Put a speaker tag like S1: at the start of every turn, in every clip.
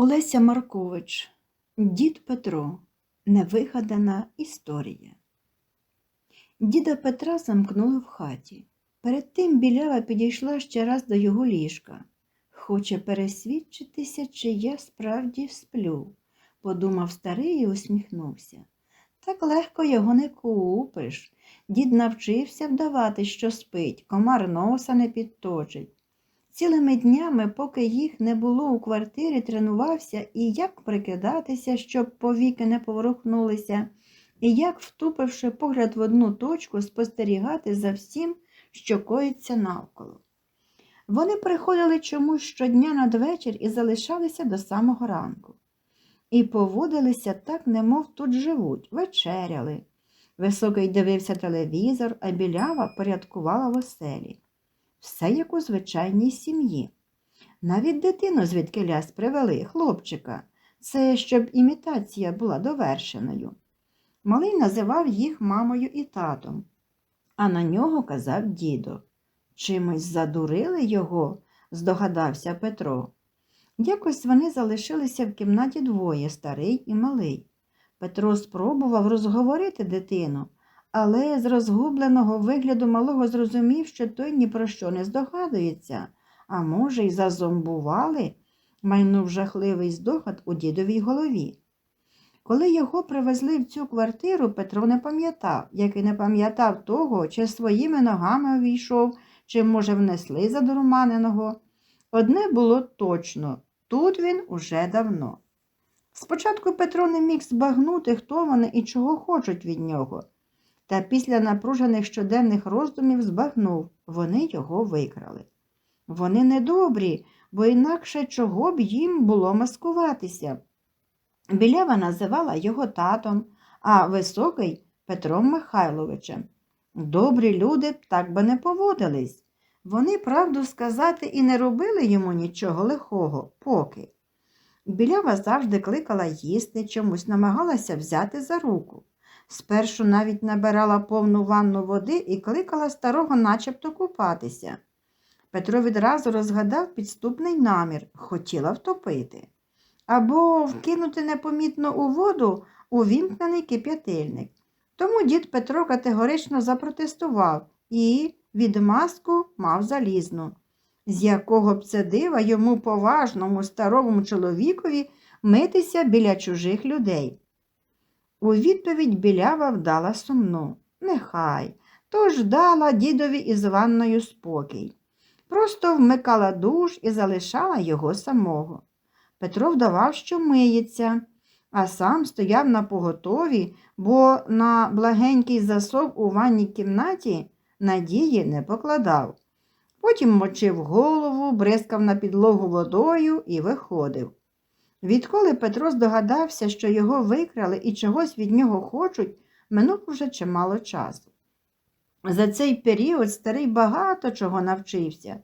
S1: Олеся Маркович, дід Петро. Невигадана історія. Діда Петра замкнули в хаті. Перед тим білява підійшла ще раз до його ліжка. Хоче пересвідчитися, чи я справді сплю, подумав старий і усміхнувся. Так легко його не купиш. Дід навчився вдавати, що спить, комар носа не підточить. Цілими днями, поки їх не було у квартирі, тренувався і як прикидатися, щоб повіки не поворухнулися, і як, втупивши погляд в одну точку, спостерігати за всім, що коїться навколо. Вони приходили чомусь щодня надвечір і залишалися до самого ранку. І поводилися так, немов тут живуть, вечеряли. Високий дивився телевізор, а білява порядкувала в оселі. Все як у звичайній сім'ї. Навіть дитину звідки ляс привели, хлопчика, це щоб імітація була довершеною. Малий називав їх мамою і татом, а на нього казав дідо. Чимось задурили його, здогадався Петро. Якось вони залишилися в кімнаті двоє, старий і малий. Петро спробував розговорити дитину, але з розгубленого вигляду малого зрозумів, що той ні про що не здогадується, а може, й зазомбували, майнув жахливий здогад у дідовій голові. Коли його привезли в цю квартиру, Петро не пам'ятав, як і не пам'ятав того, чи своїми ногами увійшов, чи, може, внесли задурманеного. Одне було точно тут він уже давно. Спочатку Петро не міг збагнути, хто вони і чого хочуть від нього, та після напружених щоденних роздумів збагнув вони його викрали. Вони недобрі, бо інакше чого б їм було маскуватися. Білява називала його татом, а високий Петром Михайловичем. Добрі люди б так би не поводились. Вони, правду сказати, і не робили йому нічого лихого, поки. Білява завжди кликала їсти, чомусь намагалася взяти за руку. Спершу навіть набирала повну ванну води і кликала старого начебто купатися. Петро відразу розгадав підступний намір, хотіла втопити. Або вкинути непомітно у воду увімкнений кип'ятильник. Тому дід Петро категорично запротестував і відмазку мав залізну, з якого б це дива йому поважному старому чоловікові митися біля чужих людей. У відповідь білява вдала сумну. Нехай, тож дала дідові із ванною спокій. Просто вмикала душ і залишала його самого. Петро вдавав, що миється, а сам стояв на поготові, бо на благенький засов у ванній кімнаті надії не покладав. Потім мочив голову, бризкав на підлогу водою і виходив. Відколи Петро здогадався, що його викрали і чогось від нього хочуть, минув уже чимало часу. За цей період старий багато чого навчився,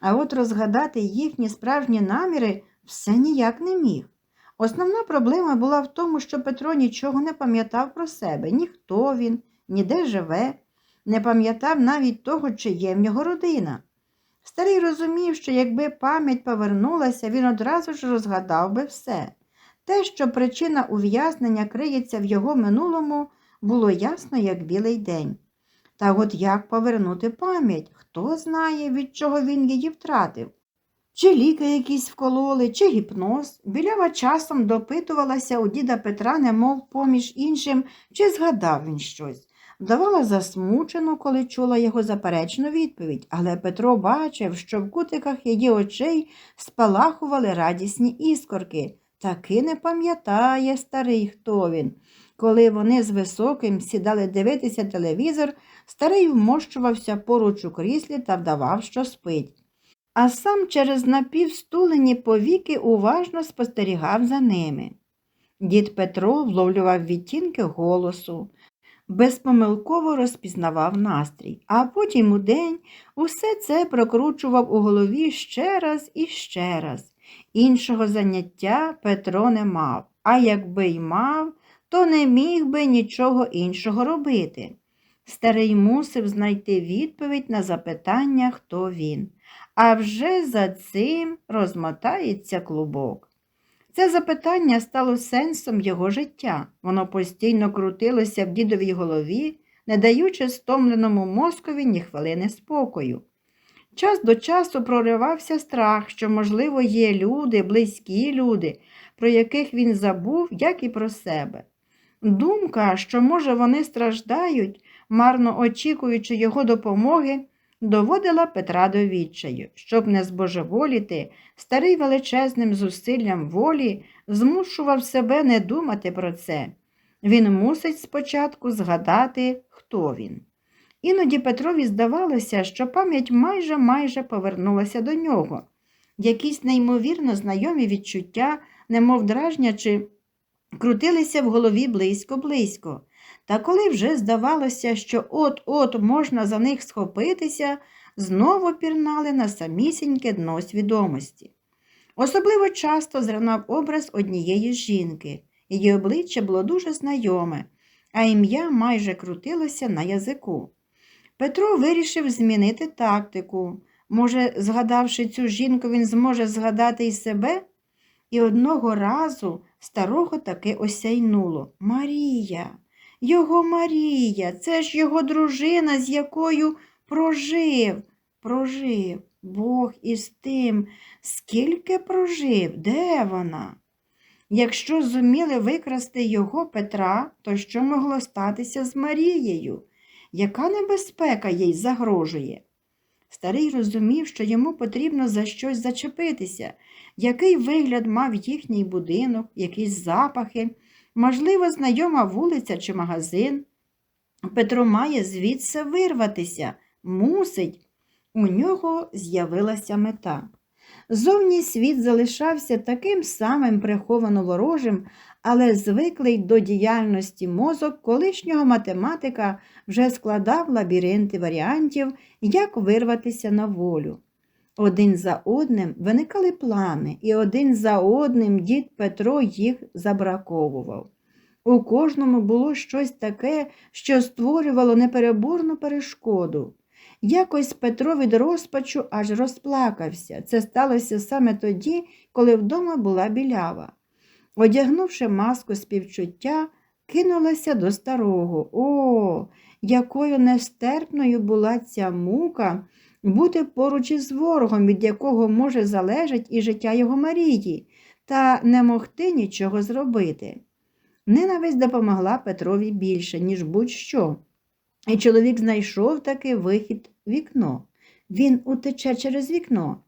S1: а от розгадати їхні справжні наміри все ніяк не міг. Основна проблема була в тому, що Петро нічого не пам'ятав про себе, ні хто він, ні де живе, не пам'ятав навіть того, чи є в нього родина. Старий розумів, що якби пам'ять повернулася, він одразу ж розгадав би все. Те, що причина ув'язнення криється в його минулому, було ясно, як білий день. Та от як повернути пам'ять, хто знає, від чого він її втратив. Чи ліки якісь вкололи, чи гіпноз. Білява часом допитувалася у діда Петра, немов поміж іншим, чи згадав він щось. Вдавала засмучену, коли чула його заперечну відповідь, але Петро бачив, що в кутиках її очей спалахували радісні іскорки. Таки не пам'ятає старий, хто він. Коли вони з високим сідали дивитися телевізор, старий вмощувався поруч у кріслі та вдавав, що спить. А сам через напівстулені повіки уважно спостерігав за ними. Дід Петро вловлював відтінки голосу, безпомилково розпізнавав настрій, а потім у день усе це прокручував у голові ще раз і ще раз. Іншого заняття Петро не мав, а якби й мав, то не міг би нічого іншого робити. Старий мусив знайти відповідь на запитання, хто він. А вже за цим розмотається клубок. Це запитання стало сенсом його життя. Воно постійно крутилося в дідовій голові, не даючи стомленому мозкові ні хвилини спокою. Час до часу проривався страх, що, можливо, є люди, близькі люди, про яких він забув, як і про себе. Думка, що, може, вони страждають, марно очікуючи його допомоги, доводила Петра до відчаю. Щоб не збожеволіти, старий величезним зусиллям волі змушував себе не думати про це. Він мусить спочатку згадати, хто він. Іноді Петрові здавалося, що пам'ять майже майже повернулася до нього. Якісь неймовірно знайомі відчуття, немов дражнячи, крутилися в голові близько-близько. Та коли вже здавалося, що от-от можна за них схопитися, знову пірнали на самісіньке дно свідомості. Особливо часто зринав образ однієї жінки. Її обличчя було дуже знайоме, а ім'я майже крутилося на язику. Петро вирішив змінити тактику. Може, згадавши цю жінку, він зможе згадати і себе? І одного разу старого таки осяйнуло. Марія, його Марія, це ж його дружина, з якою прожив, прожив. Бог із тим, скільки прожив, де вона? Якщо зуміли викрасти його Петра, то що могло статися з Марією? Яка небезпека їй загрожує? Старий розумів, що йому потрібно за щось зачепитися, який вигляд мав їхній будинок, якісь запахи, можливо, знайома вулиця чи магазин. Петро має звідси вирватися, мусить. У нього з'явилася мета. Зовній світ залишався таким самим приховано ворожим, але звиклий до діяльності мозок колишнього математика вже складав лабіринти варіантів, як вирватися на волю. Один за одним виникали плани, і один за одним дід Петро їх забраковував. У кожному було щось таке, що створювало непереборну перешкоду. Якось Петро від розпачу аж розплакався. Це сталося саме тоді, коли вдома була білява. Одягнувши маску співчуття, кинулася до старого. О, якою нестерпною була ця мука бути поруч із ворогом, від якого може залежать і життя його Марії, та не могти нічого зробити. Ненависть допомогла Петрові більше, ніж будь-що. І чоловік знайшов таки вихід вікно. Він утече через вікно.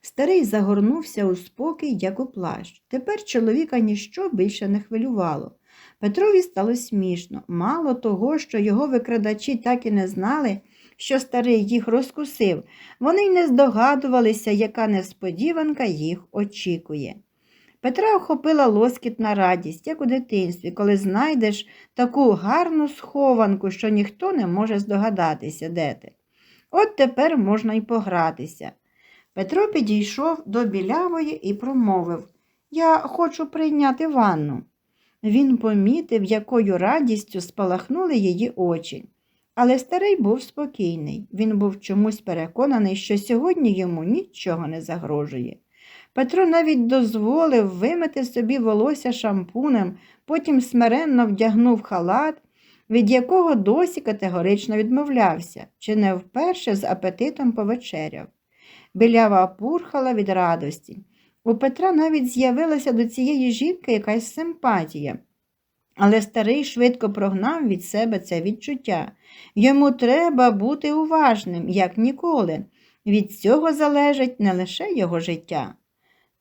S1: Старий загорнувся у спокій, як у плащ. Тепер чоловіка ніщо більше не хвилювало. Петрові стало смішно. Мало того, що його викрадачі так і не знали, що старий їх розкусив, вони й не здогадувалися, яка несподіванка їх очікує. Петра охопила лоскітна радість, як у дитинстві, коли знайдеш таку гарну схованку, що ніхто не може здогадатися, де ти. От тепер можна й погратися. Петро підійшов до білявої і промовив Я хочу прийняти ванну. Він помітив, якою радістю спалахнули її очі. Але старий був спокійний. Він був чомусь переконаний, що сьогодні йому нічого не загрожує. Петро навіть дозволив вимити собі волосся шампунем, потім смиренно вдягнув халат, від якого досі категорично відмовлявся, чи не вперше з апетитом повечеряв. Білява пурхала від радості. У Петра навіть з'явилася до цієї жінки якась симпатія. Але старий швидко прогнав від себе це відчуття. Йому треба бути уважним, як ніколи. Від цього залежить не лише його життя.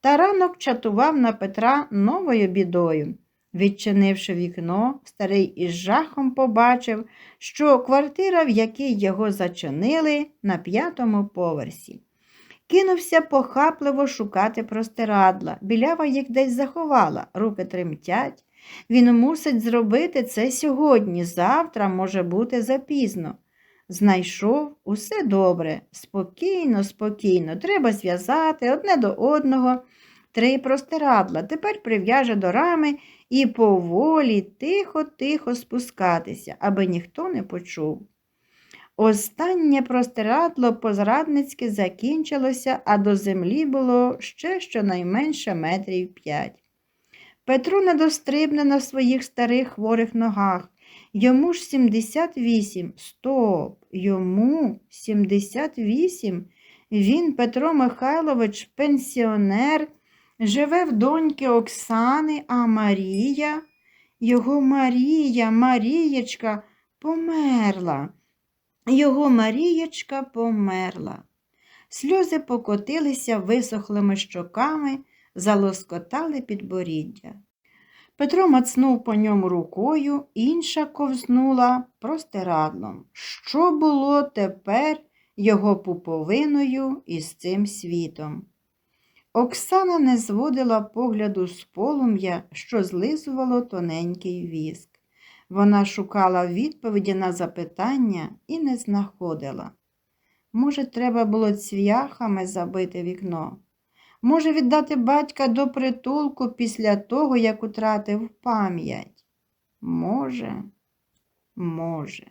S1: Та ранок чатував на Петра новою бідою. Відчинивши вікно, старий із жахом побачив, що квартира, в якій його зачинили, на п'ятому поверсі. Кинувся похапливо шукати простирадла. Білява їх десь заховала, руки тремтять. Він мусить зробити це сьогодні, завтра може бути запізно. Знайшов усе добре, спокійно, спокійно. Треба зв'язати одне до одного три простирадла. Тепер прив'яже до рами і поволі тихо-тихо спускатися, аби ніхто не почув. Останнє простирадло позрадницьки закінчилося, а до землі було ще щонайменше метрів п'ять. Петро не дострибне на своїх старих хворих ногах. Йому ж 78. Стоп, йому 78. Він, Петро Михайлович, пенсіонер, живе в доньки Оксани, а Марія, його Марія, Марієчка померла. Його Марієчка померла. Сльози покотилися висохлими щоками, залоскотали підборіддя. Петро мацнув по ньому рукою, інша ковзнула простирадлом. Що було тепер його пуповиною із цим світом? Оксана не зводила погляду з полум'я, що злизувало тоненький віск. Вона шукала відповіді на запитання і не знаходила. Може, треба було цвяхами забити вікно? Може, віддати батька до притулку після того, як утратив пам'ять? Може, може.